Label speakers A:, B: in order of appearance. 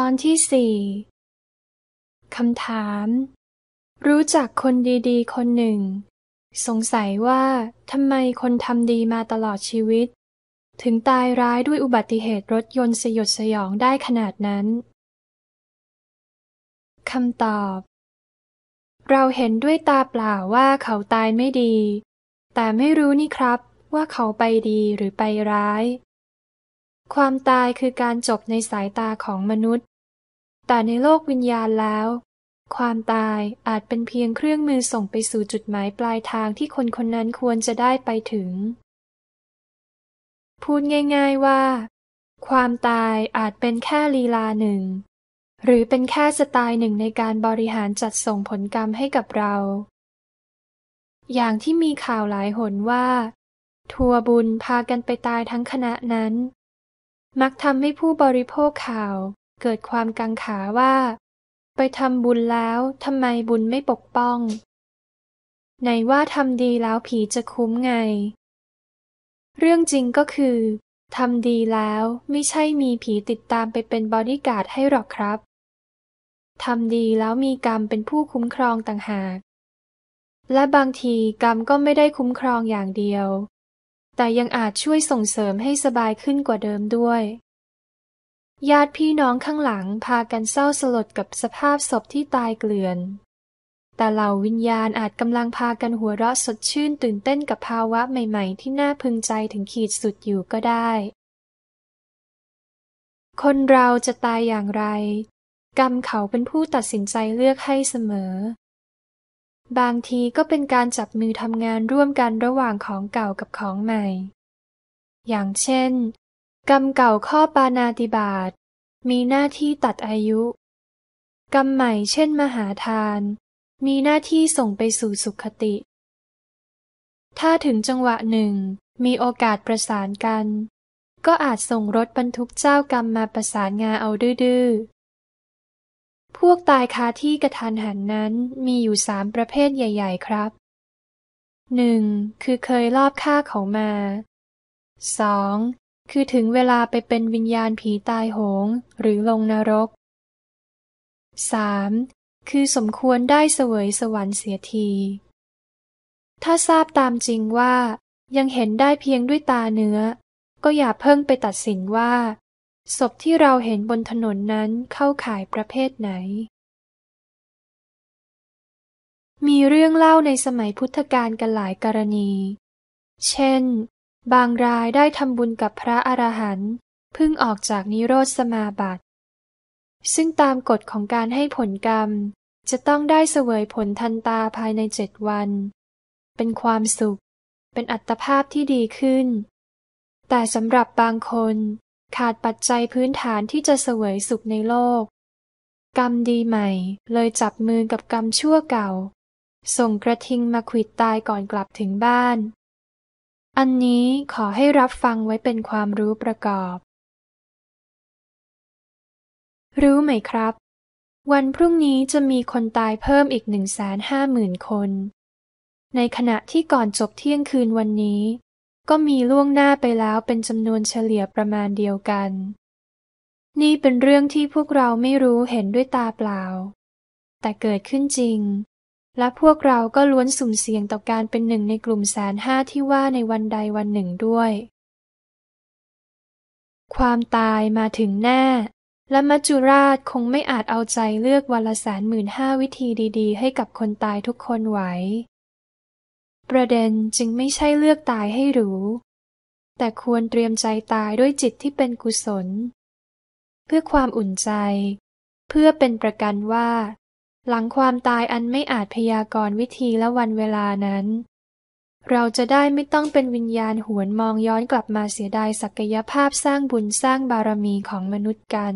A: ตอนที่สี่คำถาม รู้จักคนดีๆ คนหนึ่ง สงสัยว่าทำไมคนทำดีมาตลอดชีวิต ถึงตายร้ายด้วยอุบัติเหตุรถยนต์สยดสยองได้ขนาดนั้นคำตอบ เราเห็นด้วยตาเปล่าว่าเขาตายไม่ดี แต่ไม่รู้นี่ครับว่าเขาไปดีหรือไปร้าย ความตายคือการจบในสายตาของมนุษย์ แต่ในโลกวิญญาณแล้ว ความตายอาจเป็นเพียงเครื่องมือส่งไปสู่จุดหมายปลายทางที่คนคนนั้นควรจะได้ไปถึง พูดง่าย ๆว่า ความตายอาจเป็นแค่ลีลาหนึ่ง หรือเป็นแค่สไตล์หนึ่งในการบริหารจัดส่งผลกรรมให้กับเรา อย่างที่มีข่าวหลายหนว่า ทัวบุญพากันไปตายทั้งคณะนั้น มักทำให้ผู้บริโภคข่าว เกิดความกังขาว่า ไปทำบุญแล้วทำไมบุญไม่ปกป้อง ไหนว่าทำดีแล้วผีจะคุ้มไง เรื่องจริงก็คือทำดีแล้วไม่ใช่มีผีติดตามไปเป็นบอดี้การ์ดให้หรอกครับทำดีแล้วมีกรรมเป็นผู้คุ้มครองต่างหาก และบางทีกรรมก็ไม่ได้คุ้มครองอย่างเดียว แต่ยังอาจช่วยส่งเสริมให้สบายขึ้นกว่าเดิมด้วย ญาติพี่น้องข้างหลังพากันเศร้าสลดกับสภาพศพที่ตายเกลื่อน แต่เหล่าวิญญาณอาจกำลังพากันหัวเราะสดชื่นตื่นเต้นกับภาวะใหม่ๆ ที่น่าพึงใจถึงขีดสุดอยู่ก็ได้ คนเราจะตายอย่างไร กรรมเขาเป็นผู้ตัดสินใจเลือกให้เสมอ บางทีก็เป็นการจับมือทำงานร่วมกันระหว่างของเก่ากับของใหม่ อย่างเช่น กรรมเก่าข้อปานาติบาตมีหน้าที่ตัดอายุ กรรมใหม่เช่นมหาทาน มีหน้าที่ส่งไปสู่สุขติ ถ้าถึงจังหวะหนึ่ง มีโอกาสประสานกัน ก็อาจส่งรถบรรทุกเจ้ากรรมมาประสานงาเอาดื้อ วกตายคาที่กระทันหันนั้นมีอยู่สามประเภทใหญ่ ๆ ครับหนึ่งคือเคยลอบฆ่าเขามาสองคือถึงเวลาไปเป็นวิญญาณผีตายโหง หรือลงนรกสามคือสมควรได้เสวยสวรรค์เสียที ถ้าทราบตามจริงว่ายังเห็นได้เพียงด้วยตาเนื้อ ก็อย่าเพิ่งไปตัดสินว่า ศพที่เราเห็นบนถนนนั้นเข้าข่ายประเภทไหน มีเรื่องเล่าในสมัยพุทธกาลกันหลายกรณี เช่น บางรายได้ทำบุญกับพระอรหันต์เพิ่งออกจากนิโรธสมาบัติ ซึ่งตามกฎของการให้ผลกรรม จะต้องได้เสวยผลทันตาภายในเจ็ดวัน เป็นความสุข เป็นอัตภาพที่ดีขึ้น แต่สำหรับบางคน ขาดปัจจัยพื้นฐานที่จะเสวยสุขในโลก กรรมดีใหม่ เลยจับมือกับกรรมชั่วเก่า ส่งกระทิงมาขิดตายก่อนกลับถึงบ้าน อันนี้ขอให้รับฟังไว้เป็นความรู้ประกอบ รู้ไหมครับ วันพรุ่งนี้จะมีคนตายเพิ่มอีกหนึ่งแสนห้าหมื่นคน ในขณะที่ก่อนจบเที่ยงคืนวันนี้ ก็มีล่วงหน้าไปแล้วเป็นจำนวนเฉลี่ยประมาณเดียวกัน นี่เป็นเรื่องที่พวกเราไม่รู้เห็นด้วยตาเปล่า แต่เกิดขึ้นจริง และพวกเราก็ล้วนสุ่มเสี่ยงต่อการเป็นหนึ่งในกลุ่มแสนห้าที่ว่าในวันใดวันหนึ่งด้วย ความตายมาถึงแน่ และมัจจุราชคงไม่อาจเอาใจเลือกวันละแสนหมื่นห้าวิธีดี ๆ ให้กับคนตายทุกคนไหว ประเด็นจึงไม่ใช่เลือกตายให้รู้แต่ควรเตรียมใจตายด้วยจิตที่เป็นกุศล เพื่อความอุ่นใจ เพื่อเป็นประกันว่า หลังความตายอันไม่อาจพยากรณ์วิธีและวันเวลานั้น เราจะได้ไม่ต้องเป็นวิญญาณหวนมองย้อนกลับมาเสียดายศักยภาพสร้างบุญสร้างบารมีของมนุษย์กัน